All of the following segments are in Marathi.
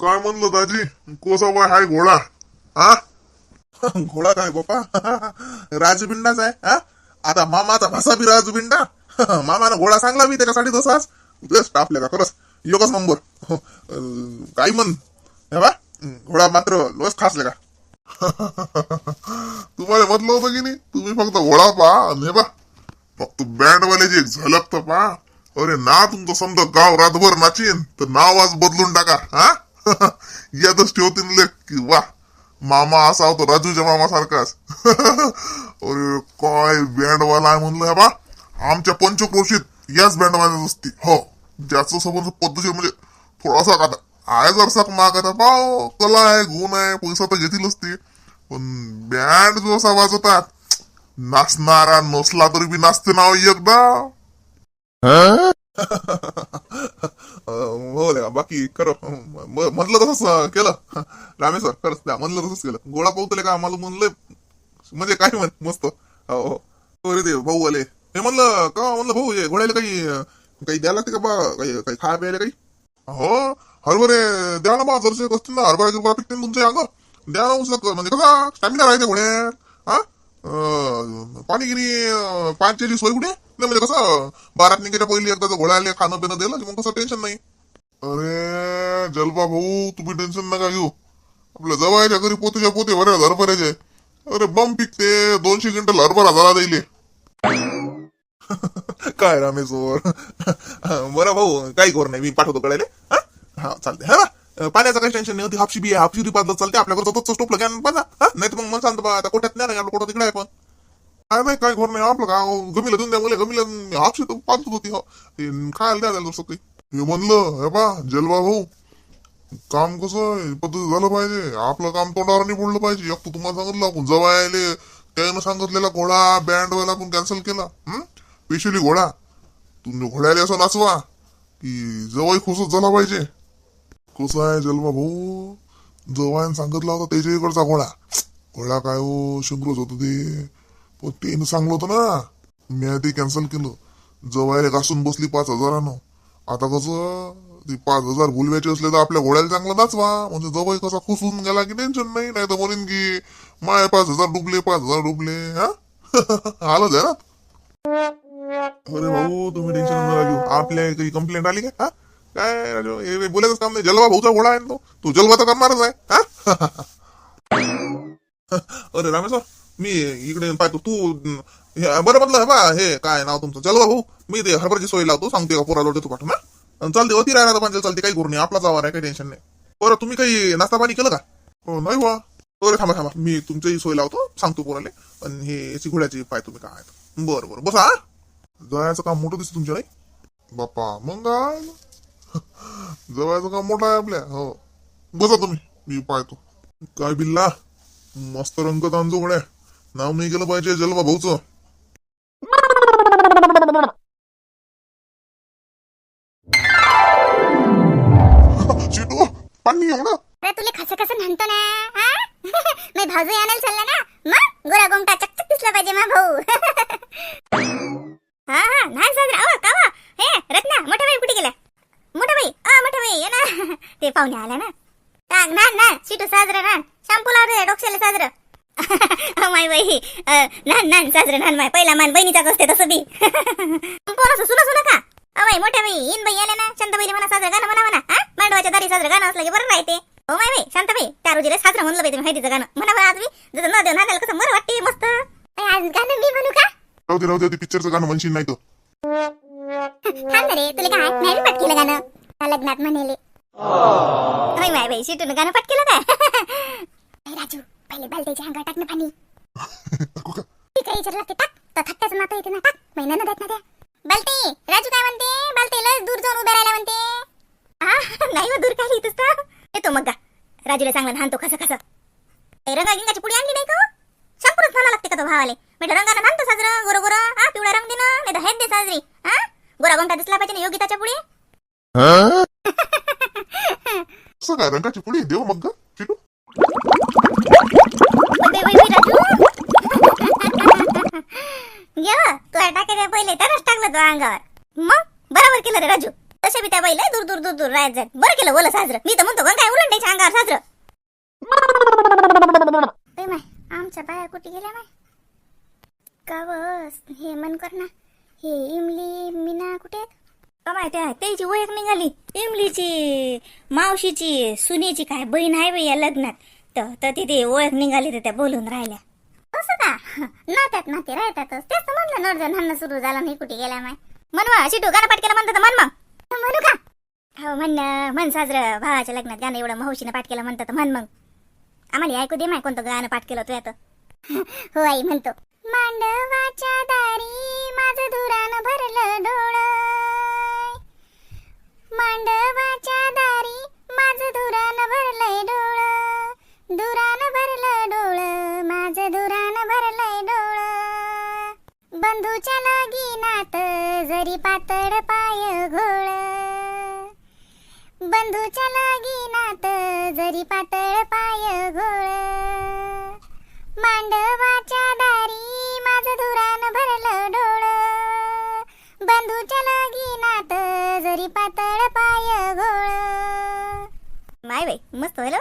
काय म्हणलं दाजी? कोसा बाय हाय घोडा. हा? घोडा काय बापा राजबिंडाच आहे हा? आता मामाचा भाषा बी राजबिंडा मामानं घोडा सांगला मी त्याच्यासाठी तसाच बेस्ट आपल्या का खरंच. योगच नंबर. काय म्हण? हे बा घोडा मात्र लोस खासले का? तुम्हाला म्हटलं होतं की नाही? तुम्ही फक्त घोडा पहा ने हे बा. फक्त बँडवाल्याची एक झलक तर पहा. अरे ना तुमचं समजा गाव रातभर नाचीन तर नाव आज बदलून टाका हा? यातच ठेवतील लेख की वा मामा असा होता राजूच्या मामा सारखाच अरे काय बँडवाला आहे म्हणलं बा. आमच्या पंचक्रोशीत याच बँडवाल्याच असते. हो ज्याचं समोर पद्धतशीर म्हणजे थोडासा का आहे जरसा माग आता हो, पाव कला आहे गुण आहे पैसा तर घेतीलच ते पण बँड जो असा वाजवतात नाचणारा नसला तरी बी नाचते नाव एकदा. हो द्या बाकी कर. म्हटलं म्हणलं तसंच केलं. रामेश्वर खरंच द्या म्हणलं तसंच केलं. गोळा पावतले का? आम्हाला म्हणलं म्हणजे काय म्हण मस्त. हो हो. हो अरे ते भाऊ आले. हे म्हणलं का? म्हणलं भाऊ हे घोड्याला काही काही द्यायला लागते का बा? काही काही खाया प्यायला काही? हो हरभरे द्या ना बा जरसे असतील ना हरभरा गिरभरा पिकते ना तुमच्या अंग द्या ना उसला म्हणजे कसा? स्टॅमिना राहते घोड्यात. हा? पाणीगिरी पाणी पाण्याची सोय कुठे? नाही म्हणजे कसं बारात निघायच्या पहिली एकदा घोडा आले खाणं पिणं दिलं की मग कसं टेन्शन नाही. अरे जलबा भाऊ तुम्ही टेन्शन नका घेऊ. आपल्या जवळच्या घरी पोतेच्या पोते बरे हरभऱ्याचे अरे बम पिकते दोनशे क्विंटल हरभरा झाला दिले काय रामेश्वर बरं भाऊ काही करू नाही मी पाठवतो कळायले. हा? हा चालते हा पाण्याचं काही टेन्शन नाही होती हापशी बी हापशी हापशी रिपाजलं चालते आपल्याकडे तोच स्टोपलं घ्या पाजा हा? नाही तर मग मला सांगतो बा आता कोठ्यात नाही आपलं तिकडे आहे पण काय नाही काय घर नाही आपलं का गमीला देऊन द्या मला गमीला हापशी तर पाच होती हो ते खायला द्या त्याला काही हे म्हणलं हे बा जलबा भाऊ काम कसं आहे पद्धती झालं पाहिजे आपलं काम तोंडावर नाही पडलं पाहिजे एक तर तुम्हाला सांगितलं आपण जवळ आले त्यानं सांगितलेला घोडा बँड वाला आपण कॅन्सल केला स्पेशली घोडा तुम्ही घोड्याला असं नाचवा की जवळ खुशच झाला पाहिजे कसं आहे जलवा भाऊ जवळ सांगितला होता त्याच्या इकडचा घोडा घोडा काय हो शंकरच होतं ते पण त्यानं सांगलं होतं ना मी ते कॅन्सल केलं. जवळ घासून बसली पाच हजारानं. आता कसं ते पाच हजार बोलवायचे असले तर आपल्या घोड्याला चांगलं नाचवा. म्हणजे जवळ कसा खुश होऊन गेला की टेन्शन नाही नाही तर म्हणेन की माय पाच हजार डुबले पाच हजार डुबले हा? आलं आहे ना? अरे भाऊ तुम्ही टेन्शन नका घेऊ. आपल्या काही कंप्लेंट आली का? हा? काय राजू हे बोलायचं काम नाही. जलवा भाऊचा घोडा आहे ना तो. तू जलवा तर करणारच आहे हा? अरे रामेश्वर मी इकडे पाहतो. तू बरं म्हटलं बा हे काय नाव तुमचं? चल भाऊ मी ते हरभराची सोय लावतो सांगते का पोराला तू पाठवून हा? चालते होती राहणार पण चालते काही करू नाही आपला आवार आहे काही टेन्शन नाही. बरं तुम्ही काही नाश्ता पाणी केलं का? हो नाही वा बरं थांबा थांबा. मी तुमचीही सोय लावतो सांगतो पोराले पण हे याची घोड्याची पाय तुम्ही काय बरं बरं बसा जवायचं काम मोठं दिसतं तुमच्या नाही? बाप्पा मग काय? जवळचं काम मोठं आहे आपल्या हो. बसा तुम्ही मी पाहतो. काय बिल्ला? मस्त रंग तांजो घोड्या नाव नाही गेलं पाहिजे जलवा भाऊचं. चिटू पाणी एवढं अरे तुले खस खस म्हणतो ना हा? मी भाजू आणायला चालला ना मग गोरा गोमटा चकचक दिसला पाहिजे मा भाऊ. हा हा लहान साजरा अवा कावा. हे रत्ना मोठा बाई कुठे गेला? मोठा बाई? अ मोठा बाई ये ना. ते पाहुणे आला ना. टाक ना ना शिटू साजरा ना शॅम्पू लावते डोक्याला साजरं. माय बाई लहान लहान साजरं लहान माय पहिला मान बहिणीचाच असते तसं बी. पोरं सुना सुना का? अवाय मोठ्या बाई इन बाई आल्या ना शांताबाई म्हणा साजरं गाणं म्हणा म्हणा हा? मांडवाच्या दारी साजरं गाणं असलं की बरं राहते. हो माय बाई शांताबाई त्या रोजीला साजरं म्हणलं बाई तुम्ही माहितीचं गाणं. म्हणा बरं आज मी जसं न देऊन हाणायला कसं बरं वाटते मस्त. आज गाणं मी म्हणू का? राहू दे राहू दे ते पिक्चरचं गाणं म्हणशील नाही ना रे तुला काय नाही रे पट केलं गाणं लग्नात म्हणेले. होय माय बाई शिटून गाणं पट केलं काय राजू पहिले बालदेच्या अंगावर टाक ना पाणी टाकू का? ती काही विचारलं ते टाक. तर थट्ट्याचं नातं येते ना टाक. महिन्यानं देत ना त्या बालते राजू काय म्हणते? बालते लस दूर जाऊन उभ्या राहिला म्हणते. हा नाही हो दूर काय इथंच तर. येतो मग गा राजूला चांगला नांदतो कसं कसं ए, रंगा गिंगाची पुडी आणली नाही का शंकरच म्हणा लागते का तो भावाले? म्हणजे रंगानं नांदतो साजरं गोरं गोरं. हा पिवळा रंग देणं नाही तर हेच दे साजरी. हा गोरा गोंटा दिसला पाहिजे ना योगिताच्या पुढे? काय रंगाची पुढे? देव मग चिटू. बाई, बाई, टाकायच्या पहिले तरच टाकलं तो अंगावर. मग? बरोबर केलं रे राजू. तसे बी त्या पहिले दूर दूर दूर दूर राहत जात बरं केलं बोला साजरं. मी तर म्हणतो गं काय उलंडायच्या अंगावर साजरं. ए माय आमच्या बाया कुठे गेल्या माय? का बस हे मन कर ना. हे इमली मीना कुठे आहेत? का माहिती आहे त्याची ओळख निघाली. इमलीची मावशीची सुनेची काय बहीण आहे बाई या लग्नात. तर तर तिथे ओळख निघाली तर त्या बोलून राहिल्या. असं का? नात्यात नाते राहतातच. तेच तर म्हणलं नर्जन हन्न सुरू झालं नाही कुठे गेला माय? म्हणवा शिटू गाणं पाठ केलं म्हणतं तर म्हण मग म्हणू का? हो म्हण म्हण साजरं भावाच्या लग्नात गाणं एवढं मावशीनं पाठ केलं म्हणतात म्हण मग. आम्हाला ऐकू दे माय कोणतं गाणं पाठ केलं तू आता हो आई म्हणतो मांडवाच्या दारी माझं धुरानं भरलं असतो बाई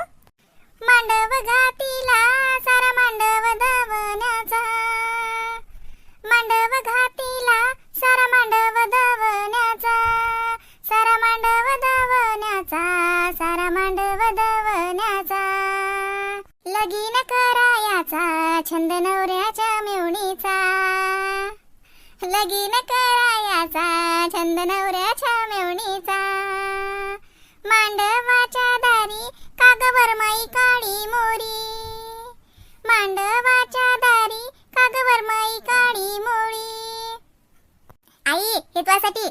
मांडव घातीला सारा मांडव दवण्याचा. मांडव घातीला सारा मांडव दवण्याचा. सारा मांडव दवण्याचा सारा मांडव दवण्याचा. लगीन करायाचा छंद नवऱ्याच्या मेवणीचा. लगीन करायाचा छंद नवऱ्याच्या कागवर माई काळी मोरी. मांडवाच्या दारी कागवर माई काळी मोळी आई हे तुझ्यासाठी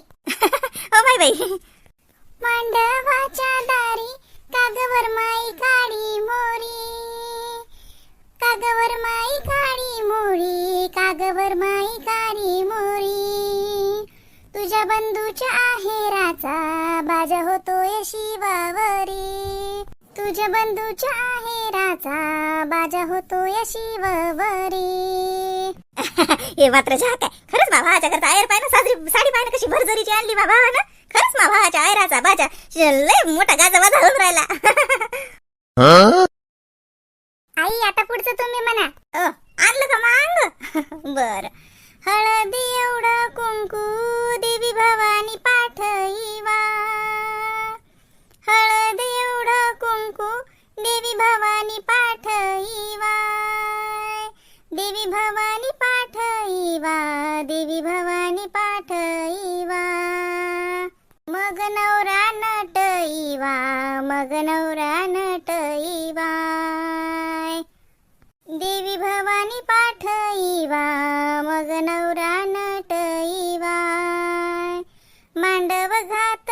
तुझ्या बंधूच्या आहेराचा बाजा होतोय शिवावरी. हे मात्र जहा काय खरंच मा भावाच्या करता आयर पाय ना साजरी साडी पाय ना कशी भरजरीची आणली मा भावानं खरंच मा भावाच्या आयराचा बाजा. लय मोठा गाजा वाजा होऊन राहिला आई आता पुढचं तुम्ही म्हणा. आणलं का मग? बर. हळदी एवढं कुंकू देवी भवानी पाठईवा भवानी पाठईवा देवी भवानी पाठईवा देवी भवानी पाठईवा मग नवरा नटईवा मग नवरा नटईवा देवी भवानी पाठईवा मग नवरा नटईवा मांडव घात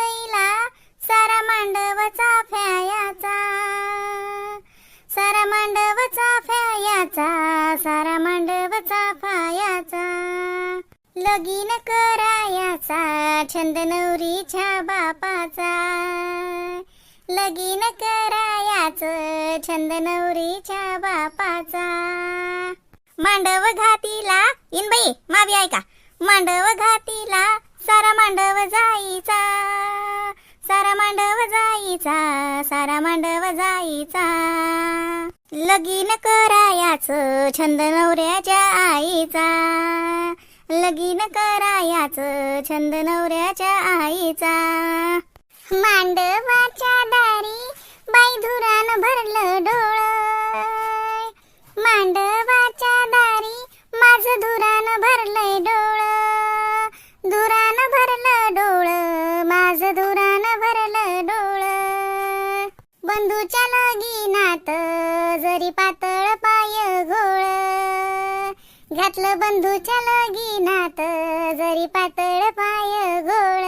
पायाचा सारा मांडवचा पायाचा. लगीन करायाचा छंद नवरीच्या बापाचा. लगीन करायाच छंद नवरीच्या बापाचा. मांडव घातीला इन बाई मावी ऐका. मांडव घातीला सारा मांडव जाईचा. सारा मांडव जाईचा सारा मांडव जाईचा. लगीन करायाच छंद नवऱ्याच्या आईचा. लगीन करायाच छंद नवऱ्याच्या आईचा. मांडवाच्या दारी बाई धुरान भरलं डोळ. मांडवाच्या दारी माझ धुरान भरलंय डोळ. बंधूच्या लगीनात जरी पातळ पाय घोळ घातलं बंधूच्या लगीनात जरी पातळ पाय घोळ.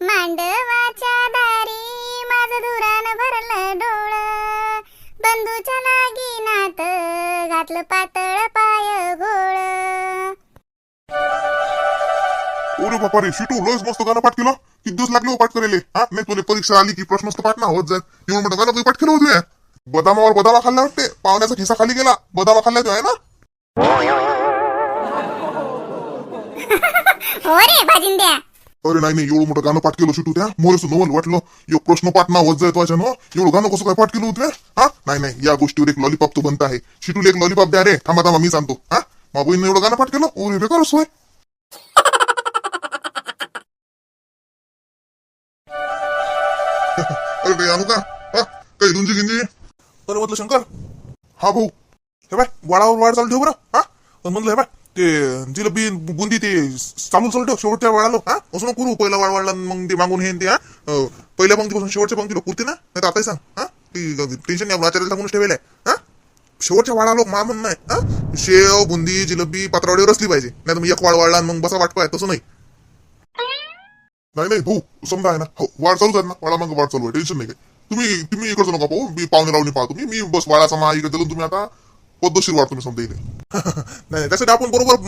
मांडवाच्या दारी माझं धुरान भरलं डोळ बंधूच्या लगीनात घातलं पातळ पाय घोळ. अरे बापा रे शिटू लस मस्त गाणं पाठ केलं. किती दिवस लागले हो पाठ करायला हा? नाही तुला परीक्षा आली की प्रश्न पाठ ना होत जाईल एवढं मोठं गाणं तुम्ही पाठ केलं होतं बदामावर बदामा खाल्ला वाटते पाहुण्याचा खिसा खाली गेला. बदामा खाल्ला तो आहे ना? हो रे भाजिंद्या अरे नाही नाही एवढं मोठं गाणं पाठ केलं शिटू त्या. मोरे सुद्धा मला वाटलं. एक प्रश्न पाठ ना होत जाय तुझ्या ना? एवढं गाणं कसं काय पाठ केलं होतं हा? नाही नाही या गोष्टीवर एक लॉलीपॉप तो बनत आहे. शिटूला एक लॉलीपॉप द्या रे. थांबा थांबा मी सांगतो. हा? मा बहिणीनं एवढं गाणं पाठ केलं? ओरे बेकार सोय काही आणू का? हा? काही रुंजी गिंजी बरं म्हटलं शंकर. हा भाऊ. हे बाय वाडावर वाढ चालू ठेव बरं हा? पण म्हणलं हे बाय ते जिलेबी बुंदी ते चालू चालू ठेव शेवटच्या वाढालो हा? असं नको करू पहिला वाढ वाढला मग ते मागून हे ते हा? पहिल्या पंक्तीपासून शेवटच्या पंक्तीला पुरते ना? नाही तर आताही सांग हा? ती टेन्शन नाही आचार्य सांगूनच ठेवलंय हा? शेवटच्या वाढालो मा म्हणणं आहे हा? शेव बुंदी जिलेबी पात्रावडीवर असली पाहिजे. नाही तर मग एक वाढ वाढला आणि मग बसा वाटपाय तसं नाही. नाही नाही भाऊ समजा आहे ना. हो वाढ चालू आहे ना. वाडा मग वाढ चालू आहे. टेन्शन नाही काही. तुम्ही तुम्ही इकडचं नका भाऊ मी पाहुणे रावणी पाहतो. तुम्ही मी बस वाडाचा मा इकडे चलून तुम्ही आता पद्धतशीर वाढ तुम्ही समजा इथे. नाही त्यासाठी आपण बरोबर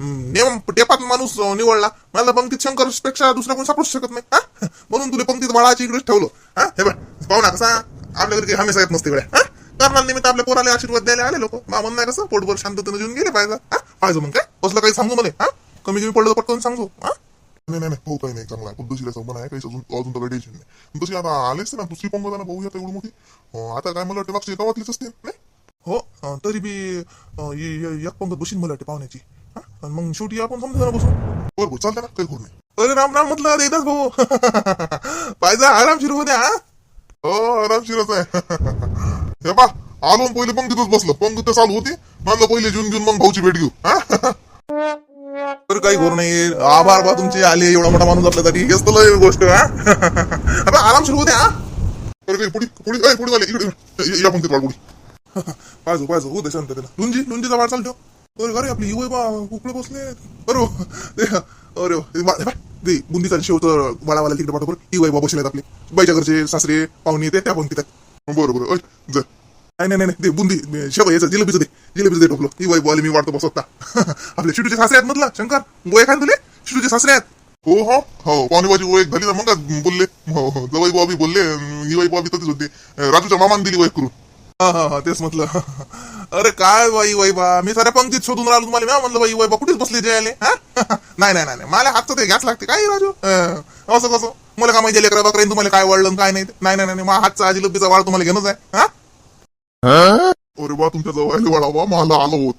नियम टेपात माणूस निवडला. मला पंक्तीत शंकरपेक्षा दुसरा कोण सापडू शकत नाही हा? म्हणून तुला पंक्तीत वाळाची इकडेच ठेवलं हा? हे बघ पाहुणा कसा? आपल्या घरी काही हमेशा येत नसते इकडे हा? करणार निमित्त आपल्या पोराला आशीर्वाद द्यायला आले लोक. मा म्हणणं कसं? पोटभर शांततेने घेऊन गेले पाहिजे हा? पाहिजे मग काय? कसलं काही सांगू मला हा? कमी कमी पडलं तर पटकन सांगू हा? नाही नाही भाऊ हो, काही नाही. चांगला आहे. पद्धतशीर आहे संबंध आहे काही अजून अजून तर टेन्शन नाही. तशी आता आलेच ना. दुसरी पंगत ना भाऊ आता एवढी मोठी. हो, आता काय मला वाटतं मागची गावातलीच असते नाही? हो तरी बी एक पंगत बशीन मला वाटते पाहुण्याची. हा? मग शेवटी आपण समजा बसून. बरं बरं. चालतं ना. काही खोड नाही. अरे राम राम म्हटलं देताच भाऊ. पाहिजे आरामशीर होते हा? हो आरामशीरच आहे. हे पा आलो आणि पहिले पंक्तीतच बसलो. पंक्ती तर चालू होती. म्हणलं पहिले जून घेऊन मग भाऊची भेट घेऊ हा? तर काही घोर नाही आभार बा तुमचे आले एवढा मोठा माणूस आपल्यासाठी हेच तर लय गोष्ट हा. आता आरामशीर होऊ द्या हा. अरे काही पुढी पुढी इकडे या पंक्तीत वाढ पुढी पाहिजे पाहिजे होऊ दे त्याला लुंजी लुंजीचा वाट चालतो. अरे अरे आपली युवय बा कुकडे बसले. अरे अरे ते बा- हे पाय, ते बुंदीचा शेवट वाळावाला तिकडे पाठवतो बरं. युवय बा बसले आपले. बाईच्या घरचे सासरे पाहुणे ते त्या पंक्तीत. आहेत. बरोबर बरं नाही नाही नाही ते बुंदी शेव याचं जिलेबीचं दे. जिलेबीचं दे टोपलं ही वाई मी वाढतो बसवता आपले शिटूचे सासरे आहेत म्हटलं शंकर. गोय खान तुले? शिटूचे सासरे आहेत. हो हो हो. पाहुणेबाजी ओळख झाली ना मग बोलले. हो हो. जवाई बॉबी बोलले ही वाई बॉबी तशीच होते. राजूच्या मामान दिली ओळख करून. हा हा हा तेच म्हटलं. अरे काय बाई वाई बा मी साऱ्या पंक्तीत शोधून राहिलो तुम्हाला मी म्हणलं बाई वाई बा कुठेच बसले जे आले हा? नाही नाही नाही मला हातचं ते घ्याच लागते. काय राजू? असं कसं? मला का माहिती लेकरा बकरा तुम्हाला काय वाढलं काय नाही? नाही नाही नाही मा हातचा आजीलबीचा वाढ तुम्हाला घेणंच आहे हा? अरे बा तुमच्या जवळ बा मला आलो होत.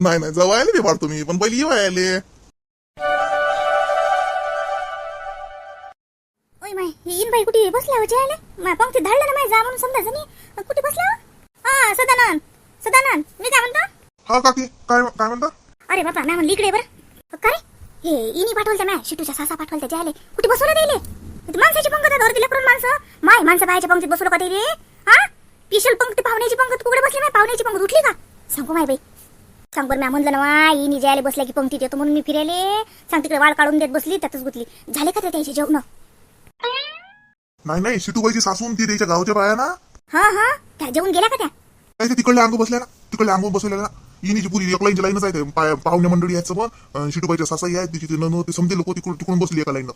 नाही नाही मी वाढतो मी पण पहिली येऊ आले ओय माय बाई कुठे बसल्या होते आले मा पंक्ती धाडलं ना माय जा म्हणून समजायचं नाही कुठे बसला हो? हा सदानंद सदानंद मी काय म्हणतो? हा काकी काय काय म्हणता? अरे बापा मॅ म्हणली इकडे बरं. का रे? हे इनी पाठवलं मॅ शिटूच्या सासा पाठवलं त्याच्या कुठे बसवलं दिले माणसाची पंगत धरती लेकरून माणसं. माय माणसं बायच्या पंक्तीत बसवलं का रे हा? स्पेशल पंक्ती पाहुण्याची पंगत कुकडे बसली माय पाहुण्याची पंगत उठली का? सांगू माय बाई. सांग बरं मॅ म्हणलं ना वा इनी जायला बसल्या की पंक्तीत येतो म्हणून मी फिरायले सांग तिकडे वाळ काढून देत बसली त्यातच गुतली. झाले का ते त्याचे जेवण? नाही नाही शिटूबाईची सासून ती त्याच्या गावच्या बाया ना? हा हा. त्या जेवून गेल्या का त्या? नाही ते तिकडल्या अंगू बसल्या ना. तिकडल्या अंगू बसवल्या ना. इनीची पुरी एक लाईनची लाईनच आहे ते. पाय- पाहुणे मंडळी आहेत अं, शिटूबाईच्या सासाई आहेत तिची नन ते समजे लोक तिकडून तिकडून बसली एका लाईन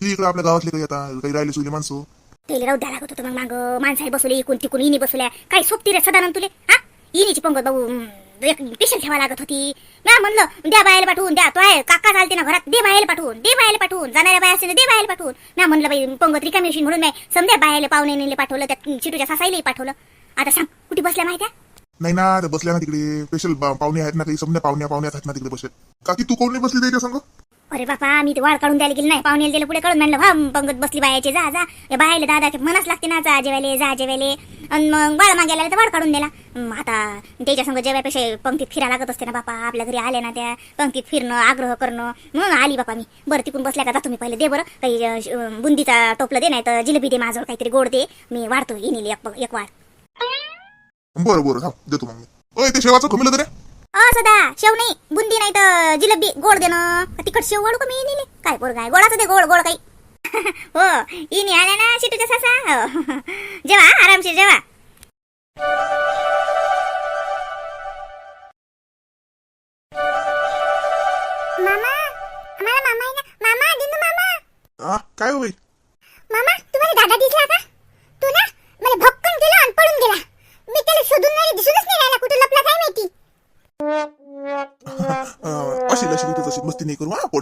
ती इकडे आपल्या गावातले काही आता काही राहिले सुले माणसं. तेले राहू द्या लागत होतं मग माग. माणसाही बसवले इकून तिकून इनी बसवल्या. काही सोबती रे सदानंद तुले हा? इनीची पंगत भाऊ एक पेशल ठेवा लागत होती. ना म्हणलं द्या बायला पाठवून द्या. तो आहे काका चालते ना घरात. दे बायला पाठवून दे बायला पाठवून. जाणाऱ्या बाय असते दे बायला पाठवून. ना म्हणलं बाई पंगत रिकामी अशी म्हणून नाही समजा बायला पाहुणे नेले पाठवलं त्या चिटूच्या सासाईलाही पाठवलं. आता सांग कुठे बसल्या माहित्या नाही ना बसल्या ना तिकडे. स्पेशल पाहुणे आहेत ना काही समजा पाहुण्या पाहुण्यात आहेत ना तिकडे बसले. काकी तू कोण बसली त्याच्या संग? अरे बापा मी ते वाढ काढून द्यायला गेली नाही. पाहुण्याला दिलं पुढे काढून म्हणलं हा पंगत बसली बायाचे जा जा. या दादा की मनाच लागते ना जा जेवायले जा जेवायले. आणि मग वाळ मागायला तर वाढ काढून दिला आता त्याच्या संग जेवायपेक्षा पंक्तीत फिरा लागत असते ना बापा. आपल्या घरी आल्या ना त्या पंक्तीत फिरणं आग्रह करणं. म्हणून आली बापा मी. बरं तिकून बसल्या का? जातो मी पहिले दे बरं. काही बुंदीचा टोपलं दे नाही तर जिलेबी दे माझं काहीतरी गोड दे. मी वाढतो येईल एक वाढ बरं बरं देतो मग मी. ते शेवाचं खमिलं तरी अ सदा शेव नाही बुंदी नाही तर जिलेबी गोड देणं का शेव वाढू का मी नेले काय पोर काय गोडाचं दे गोड गोड काही. हो इनी आल्या ना शिटूच्या सासा? हो. जेवा आरामशीर जेवा.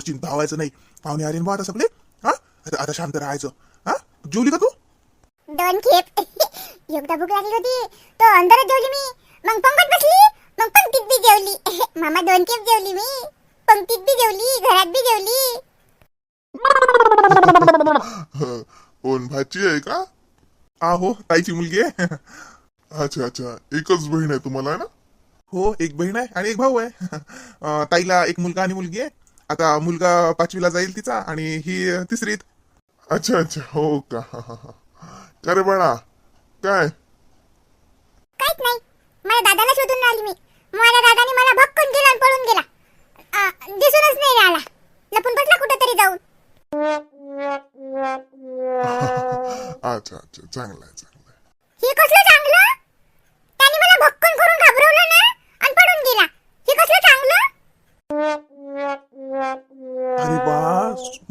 पोटची धावायचं नाही. पाहुणे आले ना बा आता सगळे हा? आता आता शांत राहायचं. हा? जेवली का तू? दोन खेप. एकदा भूक लागली होती. तो अंधारात जेवली मी. मग पंगत बसली. मग पंक्तीत बी जेवली. मामा दोन खेप जेवली मी. पंक्तीत बी जेवली. घरात बी जेवली. कोण? भाची आहे का? हा हो ताईची मुलगी आहे. अच्छा अच्छा. एकच बहीण आहे तुम्हाला है ना? हो एक बहीण आहे आणि एक भाऊ आहे. ताईला एक मुलगा आणि मुलगी आहे. आता मुलगा पाचवीला जाईल तिचा आणि ही तिसरीत. अच्छा अच्छा. हो का? का रे बाळा काय? काहीच नाही. माझ्या दादाला शोधून राहिली मी. माझ्या दादाने मला भक्कन गेला आणि पळून गेला. आ, दिसूनच नाही आला लपून बसला कुठेतरी जाऊन. अच्छा अच्छा. चांगलं आहे चांगलं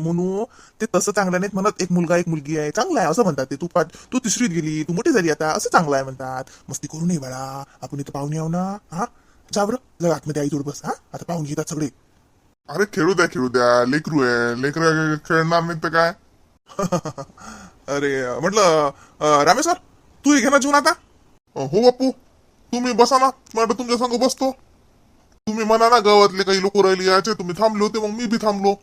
म्हणू ते तसं चांगलं नाहीत म्हणत एक मुलगा एक मुलगी आहे चांगलं आहे असं म्हणतात ते. तू पाच तू तिसरीत गेली तू मोठी झाली आता असं चांगलं आहे म्हणतात. मस्ती करू नये बाळा आपण इथं पाहुणे आहो ना. हा? जा बरं जा आतमध्ये आई जोड बस हा? आता पाहुणे येतात सगळे. अरे खेळू द्या खेळू द्या. लेकरू आहे. लेकर खेळणार नाही तर काय? अरे म्हटलं रामेश्वर तू घे ना जेवण आता. हो बापू तुम्ही बसा ना. म्हटलं तुमच्या संग बसतो. तुम्ही म्हणा ना गावातले काही लोक राहिले यायचे तुम्ही थांबले होते मग मी बी थांबलो.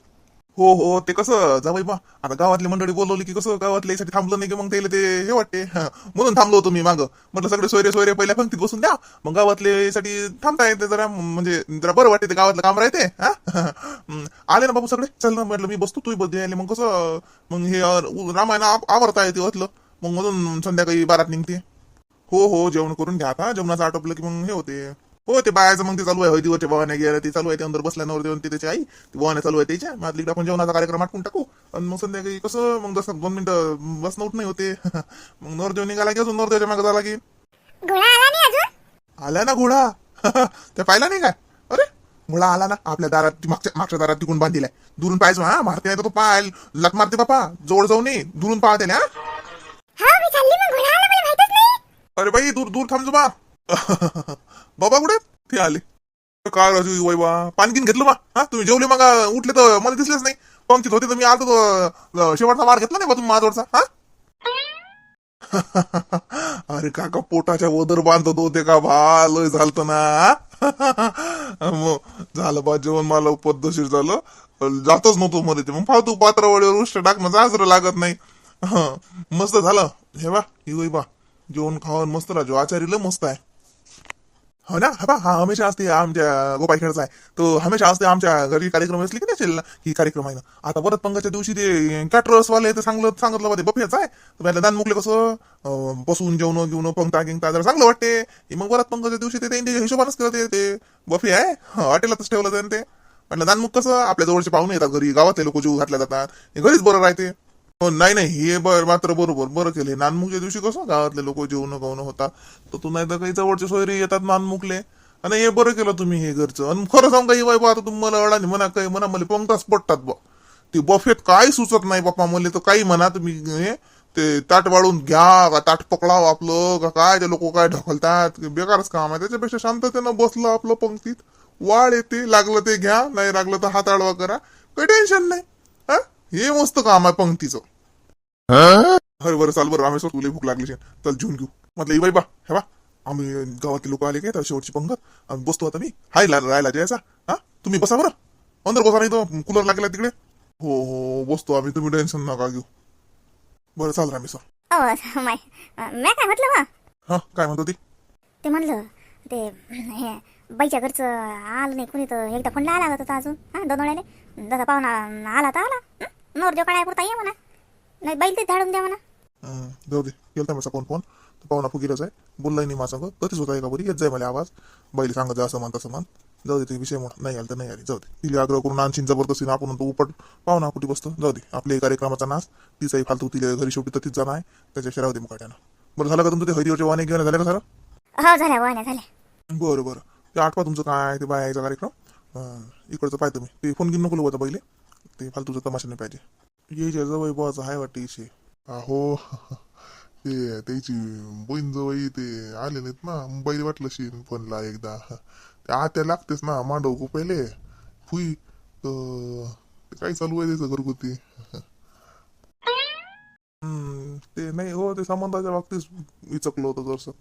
हो हो ते कसं जावई बा आता गावातली मंडळी बोलवली की कसं गावातल्या यासाठी थांबलं नाही की मग त्याला ते हे वाटते. म्हणून थांबलो होतो मी मागं. म्हटलं सगळे सोयरे सोयरे पहिल्या पंक्तीत बसून द्या. मग गावातले यासाठी थांबता येते जरा म्हणजे जरा बरं वाटते ते गावातलं काम राहते हा? आले ना बाबू सगळे? चल ना म्हटलं मी बसतो तू बद्दल आले. मग कसं मग हे रामायण आवरता येते वाटलं. मग म्हणून संध्याकाळी बारात निघते. हो हो जेवण करून घ्या आता. जेवणाचं आटोपलं की मग हे होते. हो ते बायाचं मग ते चालू आहे. हळदीवरच्या भावाने गेलं ते चालू आहे ते अंदर बसल्यावर देऊन ते त्याची आई ती भावाने चालू आहे त्याच्या मग तिकडे आपण जेवणाचा कार्यक्रम आटकून टाकू. आणि मग संध्याकाळी कसं? मग जसं दोन मिनिटं बसणं उठ नाही होते. मग नवरदेव निघाला की अजून नवरदेवच्या मागे झाला की आला ना घोडा. त्या पाहिला नाही काय? अरे घोडा आला ना. आपल्या दारात ती मागच्या मागच्या दारात तिकून बांधिलाय दुरून पाहायचो हा मारते नाही तर तो पाय लट मारते बापा. जवळ जाऊ नये दुरून पाहते ना अरे बाई दूर दूर थांबजो बा बाबा कुठे? ते आले. काय राजू वय बा पाणकीन घेतलं बा? हा तुम्ही जेवले मग? उठले तर मला दिसलेच नाही. पंक्तीत होते तर मी आलो तर शेवटचा मार घेतला नाही बा तुम्ही माझवरचा हा? अरे काका पोटाच्या वदर बांधत होते का भा लय झालत ना? मग झालं बा जेवण मला पद्धतशीर झालं. जातच नव्हतो मध्ये ते. मग फालतू पात्रावळीवर उष्ट टाकणं जाजर लागत नाही. मस्त झालं. हे बा ही बा जेवण खावण मस्त राजू आचारीला लय मस्त आहे. हो ना? हा बा हा हमेशा असते आमच्या गोपाळ खेळचा आहे. तो हमेशा असते आमच्या घरी कार्यक्रम असले की नाही शेल की कार्यक्रम आहे ना? आता परत पंगाच्या दिवशी ते कॅटरर्स वाले ते चांगलं सांगितलं बा ते बफेच आहे. तर पहिला दान मुकले कसं? बसून जेवण घेऊन पंगता गिंगता जरा चांगलं वाटते. मग परत पंगाच्या दिवशी ते त्यांच्या हिशोबानच करते ते. बफे आहे? हॉटेलातच ठेवलं जाईल ते. म्हटलं दानमुख कसं? आपल्या जवळचे पाहुणे येतात घरी. गावातले लोक जीव घातल्या जातात. हे घरीच बरं राहते. हो नाही नाही हे बर मात्र बरोबर बरं केले. नानमुखच्या दिवशी कसं गावातले लोक जेवण गावणं होता तर तू नाही तर काही जवळचे सोयरे येतात नानमुखले. आणि हे बरं केलं तुम्ही हे घरचं. आणि खरं सांग काही बाई आता तुम्ही मला अडाणी म्हणा काही म्हणा मला पंक्ताच पडतात बा. ते बफेत काय सुचत नाही बाप्पा मला तर काही म्हणा तुम्ही हे ते ताट वाळून घ्या का ताट पकडाव आपलं का काय ते लोक काय ढकलतात बेकारच काम आहे. त्याच्यापेक्षा शांततेनं बसलं आपलं पंक्तीत वाढ येते लागलं ते घ्या नाही लागलं तर हात आडवा करा. काही टेन्शन नाही. हा मस्त काम आहे पंक्तीचं. अरे बरं चाल बरं रामेश्वर तुला भूक लागली. चल जेवून घेऊ. म्हटलं ई बाई बा हे बा आम्ही गावातले लोक आले काय? तर शेवटची पंगत. आम्ही बसतो आता मी. हाय ला- राहायला जायचा. हा? तुम्ही बसा बरं. अंदर बसा नाही तर कूलर लागला तिकडे. हो हो बसतो आम्ही. तुम्ही टेन्शन नका घेऊ. बरं चाल रामेश्वर माय मी काय म्हटलं बा? हा काय म्हणतो ती ते म्हणलं ते हे बाईच्या घरचं आलं नाही कोणी तर एकदा फोन लागत होता अजून. हा दोन वेळेले. जसा पाहुणा आला तर आला. हं? नवरदेव काढाय पुरता ये म्हणा. नाही बैल ते धाडून द्या म्हणा. हं, जाऊ दे. गेलता माझा फोन. तो पाहुणा फुकीरच आहे. बोललाय नाही माझा कधीच होता एका बरी येत जाय मला आवाज. बैल सांगत जा असं म्हणता समान जाऊ दे ते विषय म्हणा नाही आलं तर नाही आली. जाऊ दे. तिला आग्रह करून आणशीन जबरदस्तीने आपण तो उपट. पाहुणा कुठे बसतो. जाऊ दे. आपल्या कार्यक्रमाचा नाच तिचाही फालतू तिला घरी शेवटी तर तीच जाणार आहे. त्याच्याशिवाय राहू दे मुकाट्यानं बरं झालं का तुमचं ते हरिवरच्या वाणे घेऊन झालं का सर हो झाल्या वाण्या झाल्या. बरं बरं. ते आठवा तुमचं काय ते बायाचा कार्यक्रम? अं, इकडचं पाय तुम्ही ते फोन घेऊन नको होता पहिले. ते फालतूचं तमाशा नाही पाहिजे. यायच्या जवळ बुवाचं हाय वाटते इशे. अहो ते त्याची बहीण जवळ ते आले नाहीत ना मुंबईला वाटलं शी फोनला एकदा. ते आत्या लागतेच ना मांडव को पहिले. फुई तर ते काय चालू आहे त्याचं घरगुती? ते नाही हो ते संबंधाच्या बाबतीत विचकलं होतं जरसं.